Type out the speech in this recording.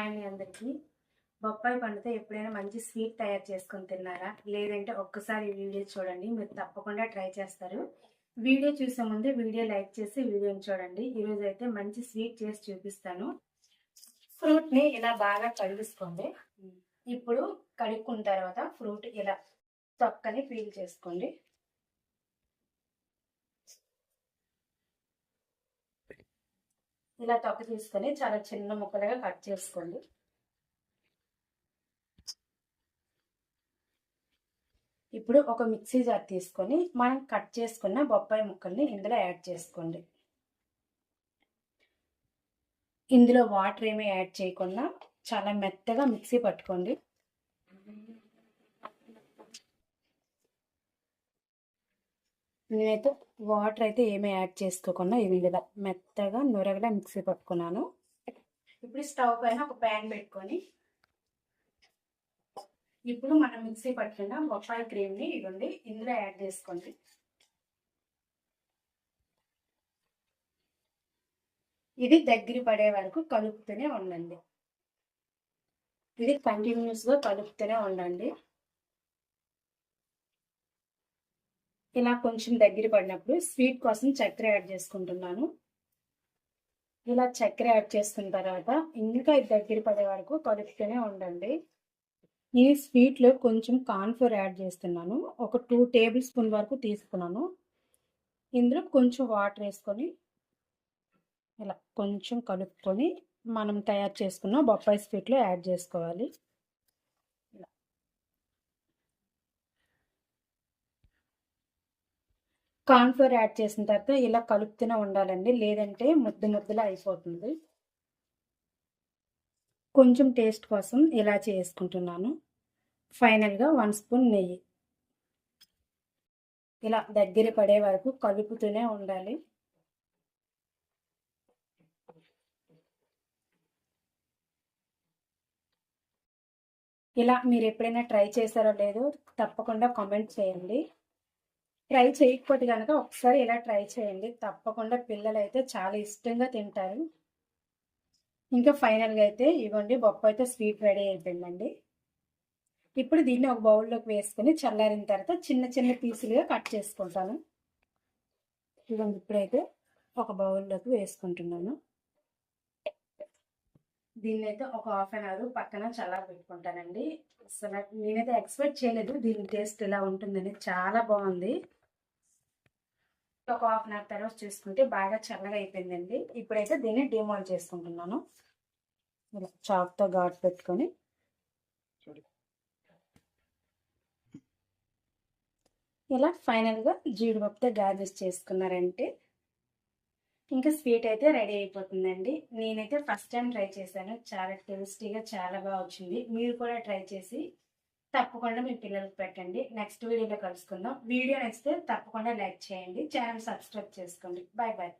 And అందరికీ. బొప్పాయి పండుతో ఎప్పుడైనా మంచి స్వీట్ తయారు చేసుకొని తిన్నారా? లేదంటే ఒక్కసారి ఈ వీడియో చూడండి మీరు తప్పకుండా ట్రై చేస్తారు. వీడియో చూసే ముందే వీడియో లైక్ చేసి వీడియోని చూడండి. ఈరోజు అయితే మంచి స్వీట్ చేసి చూపిస్తాను. ఫ్రూట్ని ఇలా బాగా కడిగిసుకోండి. ఇప్పుడు కడుక్కున్న తర్వాత ఫ్రూట్ ఇలా తొక్కని పీల్ చేసుకోండి. ఇలా తొక్క తీసుకొని చాలా చిన్న ముక్కలుగా కట్ చేసుకోండి. ఇప్పుడు ఒక మిక్సీ జార్ తీసుకొని మనం కట్ చేసుకున్న బొప్పాయి ముక్కల్ని ఇందులో యాడ్ చేసుకోండి. ఇందులో వాటర్ ఏమీ యాడ్ చేయకుండా చాలా మెత్తగా మిక్సీ పట్టుకోండి. నేనైతే వాటర్ అయితే ఏమీ యాడ్ చేసుకోకుండా ఇది ఇలా మెత్తగా నురగలా మిక్సీ పట్టుకున్నాను. ఇప్పుడు స్టవ్ పైన ఒక ప్యాన్ పెట్టుకొని ఇప్పుడు మనం మిక్సీ పట్టుకున్న బొప్పాయి క్రీమ్ని ఇవ్వండి ఇందులో యాడ్ చేసుకోండి. ఇది దగ్గర పడే వరకు కలుపుతూనే ఉండండి. ఇది కంటిన్యూస్గా కలుపుతూనే ఉండండి. ఇలా కొంచెం దగ్గర పడినప్పుడు స్వీట్ కోసం చక్కెర యాడ్ చేసుకుంటున్నాను. ఇలా చక్కెర యాడ్ చేసుకున్న తర్వాత ఇంకా దగ్గర పడే వరకు కలుపుతూనే ఉండండి. ఈ స్వీట్లో కొంచెం కార్న్ఫ్లోర్ యాడ్ చేస్తున్నాను. ఒక టూ టేబుల్ స్పూన్ వరకు తీసుకున్నాను. ఇందులో కొంచెం వాటర్ వేసుకొని ఇలా కొంచెం కలుపుకొని మనం తయారు చేసుకున్న బొప్పాయి స్వీట్లో యాడ్ చేసుకోవాలి. కార్న్ఫ్లోర్ యాడ్ చేసిన తర్వాత ఇలా కలుపుతూనే ఉండాలండి. లేదంటే ముద్దు ముద్దులా అయిపోతుంది. కొంచెం టేస్ట్ కోసం ఇలా చేసుకుంటున్నాను. ఫైనల్గా వన్ స్పూన్ నెయ్యి. ఇలా దగ్గర పడే వరకు కలుపుతూనే ఉండాలి. ఇలా మీరు ఎప్పుడైనా ట్రై చేశారో లేదో తప్పకుండా కామెంట్ చేయండి. ట్రై చేయకపోతే కనుక ఒకసారి ఇలా ట్రై చేయండి. తప్పకుండా పిల్లలు అయితే చాలా ఇష్టంగా తింటారు. ఇంకా ఫైనల్గా అయితే ఇవ్వండి బొప్పాయితో స్వీట్ రెడీ అయిపోయిందండి. ఇప్పుడు దీన్ని ఒక బౌల్లోకి వేసుకొని చల్లారిన తర్వాత చిన్న చిన్న పీసులుగా కట్ చేసుకుంటాను. ఇవ్వండి ఇప్పుడైతే ఒక బౌల్లోకి వేసుకుంటున్నాను. దీన్ని అయితే ఒక హాఫ్ అన్ అవర్ పక్కన చల్లారి పెట్టుకుంటానండి. అసలు నేనైతే ఎక్స్పెక్ట్ చేయలేదు దీని టేస్ట్ ఇలా ఉంటుందని చాలా బాగుంది. ఒక హాఫ్ అన్ అవర్ తర్వాత చూసుకుంటే బాగా చల్లగా అయిపోయిందండి. ఇప్పుడైతే దీన్ని డిమోల్ చేసుకుంటున్నాను. ఇలా చాక్తో ఘాట్ పెట్టుకొని. ఇలా ఫైనల్గా జీడిపప్పుతో గార్నిష్ చేసుకున్నారంటే ఇంకా స్వీట్ అయితే రెడీ అయిపోతుందండి. నేనైతే ఫస్ట్ టైం ట్రై చేశాను. చాలా టేస్టీగా చాలా బాగా వచ్చింది. మీరు కూడా ట్రై చేసి తప్పకుండా మీ పిల్లలకు పెట్టండి. నెక్స్ట్ వీడియోలో కలుసుకుందాం. వీడియో నచ్చితే తప్పకుండా లైక్ చేయండి. ఛానల్ సబ్స్క్రైబ్ చేసుకోండి. Bye bye